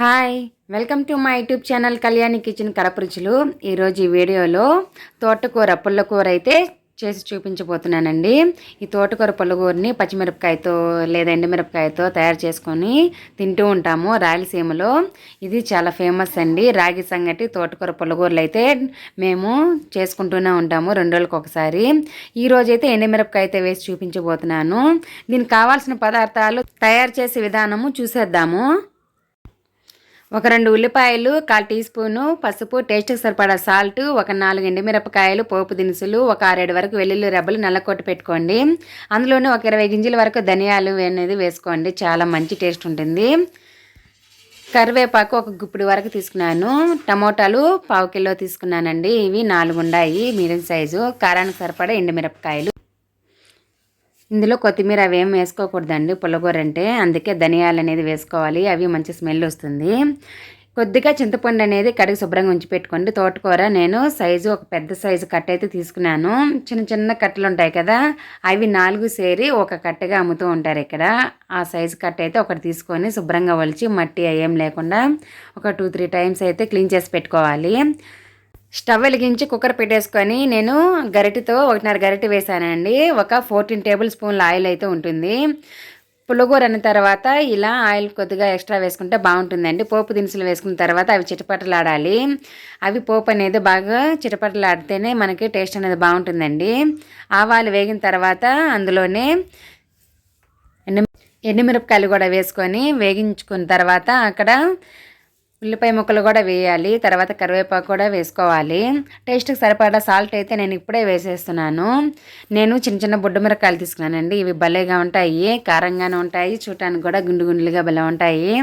Hi welcome to my YouTube channel Kalyani kitchen కడపరుచులు ఈరోజు ఈ వీడియోలో తోటకూర పుల్లకూర అయితే చేసి చూపించబోతున్నానండి. ఈ తోటకూర పుల్లకూరని పచ్చిమిరపకాయతో లేదా ఎండుమిరపకాయతో తయారు చేసుకొని తింటూ ఉంటాము రాయలసీమలో. ఇది చాలా ఫేమస్ అండి. రాగి సంగటి తోటకూర పుల్లకూరలు అయితే మేము చేసుకుంటూనే ఉంటాము రెండు రోజులకు ఒకసారి. ఈ ఎండుమిరపకాయ అయితే వేసి చూపించబోతున్నాను. దీనికి కావాల్సిన పదార్థాలు తయారు చేసే విధానము చూసేద్దాము. ఒక రెండు ఉల్లిపాయలు కాల్ టీ స్పూను పసుపు టేస్ట్కి సరిపడా సాల్ట్ ఒక నాలుగు ఎండుమిరపకాయలు పోపు దినుసులు ఒక ఆరేడు వరకు వెల్లుల్లి రెబ్బలు నల్లకొట్టు పెట్టుకోండి. అందులోనే ఒక ఇరవై గింజల వరకు ధనియాలు అనేది వేసుకోండి. చాలా మంచి టేస్ట్ ఉంటుంది. కరివేపాకు ఒక గుప్పుడు వరకు తీసుకున్నాను. టమోటాలు పావు కిలో తీసుకున్నానండి. ఇవి నాలుగు ఉన్నాయి. Medium size. కారానికి సరిపడా ఎండుమిరపకాయలు. ఇందులో కొత్తిమీర అవి ఏం వేసుకోకూడదండి. పుల్లగూర అంటే అందుకే ధనియాలు అనేది వేసుకోవాలి. అవి మంచి స్మెల్ వస్తుంది. కొద్దిగా చింతపండు అనేది కడిగి శుభ్రంగా ఉంచి పెట్టుకోండి. తోటకూర నేను సైజు ఒక పెద్ద సైజు కట్ట అయితే తీసుకున్నాను. చిన్న చిన్న కట్టలు ఉంటాయి కదా అవి నాలుగు సేరి ఒక కట్టగా అమ్ముతూ ఉంటారు ఇక్కడ. ఆ సైజు కట్ట అయితే ఒకటి తీసుకొని శుభ్రంగా ఒలిచి మట్టి ఏం లేకుండా ఒక టూ త్రీ టైమ్స్ అయితే క్లీన్ చేసి పెట్టుకోవాలి. స్టవ్ వెలిగించి కుక్కర్ పెట్టేసుకొని నేను గరిటెతో ఒకటిన్నర గరిటె వేసానండి. ఒక ఫోర్టీన్ టేబుల్ స్పూన్ల ఆయిల్ అయితే ఉంటుంది. పులగూర అన్న తర్వాత ఇలా ఆయిల్ కొద్దిగా ఎక్స్ట్రా వేసుకుంటే బాగుంటుందండి. పోపు దినుసులు వేసుకున్న తర్వాత అవి చిటపటలాడాలి. అవి పోపు అనేది బాగా చిటపటలాడితేనే మనకి టేస్ట్ అనేది బాగుంటుందండి. ఆవాలు వేగిన తర్వాత అందులోనే ఎండుమిరపకాయలు కూడా వేసుకొని వేగించుకున్న తర్వాత అక్కడ ఉల్లిపాయ ముక్కలు కూడా వేయాలి తర్వాత కరివేపాకు కూడా వేసుకోవాలి. టేస్ట్కి సరిపడా సాల్ట్ అయితే నేను ఇప్పుడే వేసేస్తున్నాను. నేను చిన్న చిన్న బొడ్డు మిరకాయలు తీసుకున్నానండి. ఇవి భలేగా ఉంటాయి కారంగానే ఉంటాయి చూడటానికి కూడా గుండు గుండులుగా భలే ఉంటాయి.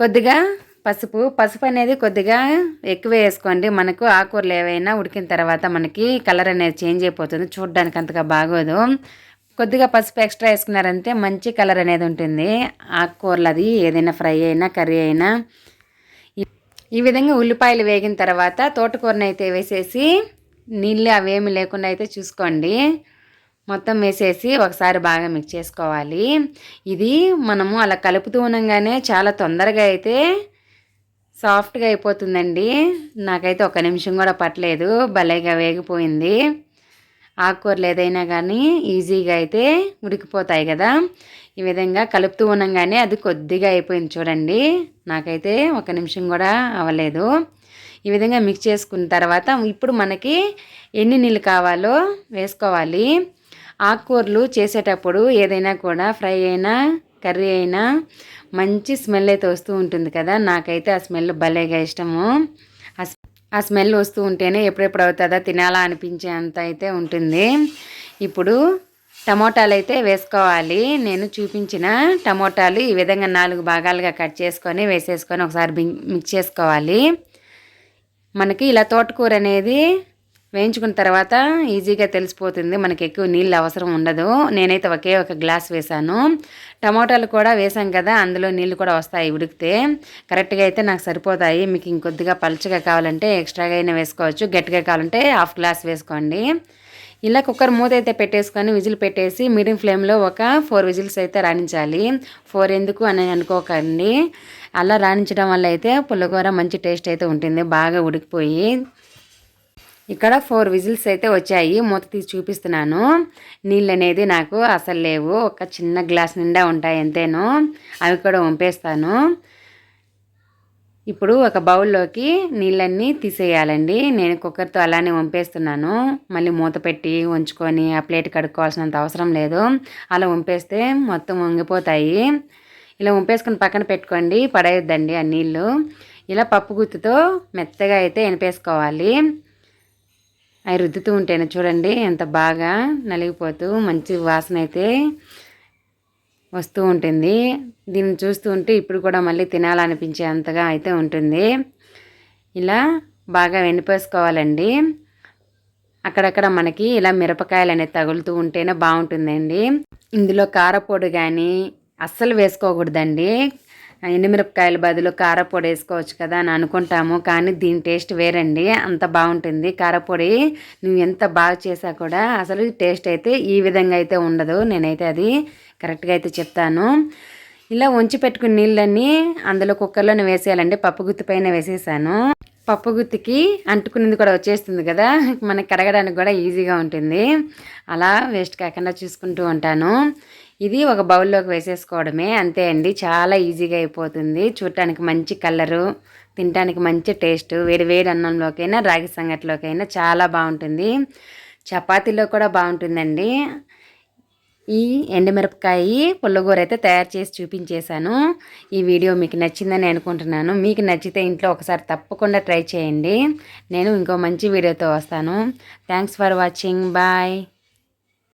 కొద్దిగా పసుపు పసుపు అనేది కొద్దిగా ఎక్కువ వేసుకోండి. మనకు ఆకూరలు ఏవైనా ఉడికిన తర్వాత మనకి కలర్ అనేది చేంజ్ అయిపోతుంది. చూడడానికి అంతగా బాగోదు. కొద్దిగా పసుపు ఎక్స్ట్రా వేసుకున్నారంటే మంచి కలర్ అనేది ఉంటుంది. ఆకుకూరలు అది ఏదైనా ఫ్రై అయినా కర్రీ అయినా. ఈ విధంగా ఉల్లిపాయలు వేగిన తర్వాత తోటకూరని అయితే వేసేసి నీళ్ళు అవేమి లేకుండా అయితే చూసుకోండి. మొత్తం వేసేసి ఒకసారి బాగా మిక్స్ చేసుకోవాలి. ఇది మనము అలా కలుపుతూ ఉండగానే చాలా తొందరగా అయితే సాఫ్ట్గా అయిపోతుందండి. నాకైతే ఒక నిమిషం కూడా పట్టలేదు. భలేగా వేగిపోయింది. ఆకుకూరలు ఏదైనా కానీ ఈజీగా అయితే ఉడికిపోతాయి కదా. ఈ విధంగా కలుపుతూ ఉండగానే అది కొద్దిగా అయిపోయింది చూడండి. నాకైతే ఒక నిమిషం కూడా అవ్వలేదు ఈ విధంగా మిక్స్ చేసుకున్న తర్వాత ఇప్పుడు మనకి ఎన్ని నీళ్ళు కావాలో వేసుకోవాలి. ఆకుకూరలు చేసేటప్పుడు ఏదైనా కూడా ఫ్రై అయినా కర్రీ అయినా మంచి స్మెల్ అయితే వస్తూ ఉంటుంది కదా. నాకైతే ఆ స్మెల్ భలేగా ఇష్టము. ఆ స్మెల్ వస్తూ ఉంటేనే ఎప్పుడెప్పుడు అవుతుందా తినాలా అనిపించే అంత అయితే ఉంటుంది. ఇప్పుడు టమోటాలు అయితే వేసుకోవాలి. నేను చూపించిన టమోటాలు ఈ విధంగా నాలుగు భాగాలుగా కట్ చేసుకొని వేసేసుకొని ఒకసారి మిక్స్ చేసుకోవాలి. మనకి ఇలా తోటకూర అనేది వేయించుకున్న తర్వాత ఈజీగా తెలిసిపోతుంది. మనకి ఎక్కువ నీళ్ళు అవసరం ఉండదు. నేనైతే ఒకే ఒక గ్లాస్ వేసాను టమాటాలు కూడా వేసాం కదా అందులో నీళ్ళు కూడా వస్తాయి ఉడికితే. కరెక్ట్గా అయితే నాకు సరిపోతాయి. మీకు ఇంకొద్దిగా పలుచగా కావాలంటే ఎక్స్ట్రాగా అయినా వేసుకోవచ్చు. గట్టిగా కావాలంటే హాఫ్ గ్లాస్ వేసుకోండి. ఇలా కుక్కర్ మూత అయితే పెట్టేసుకొని విజిల్ పెట్టేసి మీడియం ఫ్లేమ్లో ఒక ఫోర్ విజిల్స్ అయితే రాణించాలి. ఫోర్ ఎందుకు అని అనుకోకండి. అలా రాణించడం వల్ల అయితే పుల్లకూర మంచి టేస్ట్ అయితే ఉంటుంది. బాగా ఉడికిపోయి ఇక్కడ ఫోర్ విజిల్స్ అయితే వచ్చాయి. మూత తీసి చూపిస్తున్నాను. నీళ్ళు అనేది నాకు అసలు లేవు. ఒక చిన్న గ్లాస్ నిండా ఉంటాయి అంతేను. అవి కూడా వంపేస్తాను. ఇప్పుడు ఒక బౌల్లోకి నీళ్ళన్నీ తీసేయాలండి. నేను కుక్కర్తో అలానే వంపేస్తున్నాను. మళ్ళీ మూత పెట్టి ఉంచుకొని ఆ ప్లేట్ కడుక్కోవాల్సినంత అవసరం లేదు. అలా వంపేస్తే మొత్తం వంగిపోతాయి. ఇలా వంపేసుకొని పక్కన పెట్టుకోండి. పడేయొద్దండి ఆ నీళ్ళు. ఇలా పప్పు గుత్తుతో మెత్తగా అయితే ఎనిపేసుకోవాలి అవి రుద్దుతూ ఉంటేనే చూడండి ఎంత బాగా నలిగిపోతూ మంచి వాసన అయితే వస్తూ ఉంటుంది. దీన్ని చూస్తూ ఉంటే ఇప్పుడు కూడా మళ్ళీ తినాలనిపించే అంతగా అయితే ఉంటుంది. ఇలా బాగా వెనిపేసుకోవాలండి అక్కడక్కడ మనకి ఇలా మిరపకాయలు అనేది తగులుతూ ఉంటేనే బాగుంటుందండి. ఇందులో కారపొడి కానీ అస్సలు వేసుకోకూడదండి. ఎండుమిరపకాయల బదులు కారపొడి వేసుకోవచ్చు కదా అని అనుకుంటాము. కానీ దీని టేస్ట్ వేరండి. అంత బాగుంటుంది. కారపొడి నువ్వు ఎంత బాగా చేసా కూడా అసలు టేస్ట్ అయితే ఈ విధంగా అయితే ఉండదు. నేనైతే అది కరెక్ట్గా అయితే చెప్తాను. ఇలా ఉంచి పెట్టుకున్న నీళ్ళన్నీ అందులో కుక్కర్లోనే వేసేయాలండి. పప్పు గుత్తి పైన వేసేసాను. పప్పు గుత్తికి అంటుకునేది కూడా వచ్చేస్తుంది కదా. మనకి కడగడానికి కూడా ఈజీగా ఉంటుంది. అలా వేస్ట్ కాకుండా చూసుకుంటూ ఉంటాను. ఇది ఒక బౌల్లోకి వేసేసుకోవడమే. అంతే అండి. చాలా ఈజీగా అయిపోతుంది. చూడటానికి మంచి కలరు తినడానికి మంచి టేస్ట్. వేడి వేడి అన్నంలోకైనా రాగి సంగట్లోకైనా చాలా బాగుంటుంది. చపాతీలో కూడా బాగుంటుందండి. ఈ ఎండుమిరపకాయ పుల్లగూర అయితే తయారు చేసి చూపించేశాను. ఈ వీడియో మీకు నచ్చిందని అనుకుంటున్నాను. మీకు నచ్చితే ఇంట్లో ఒకసారి తప్పకుండా ట్రై చేయండి. నేను ఇంకో మంచి వీడియోతో వస్తాను. Thanks for watching. బాయ్.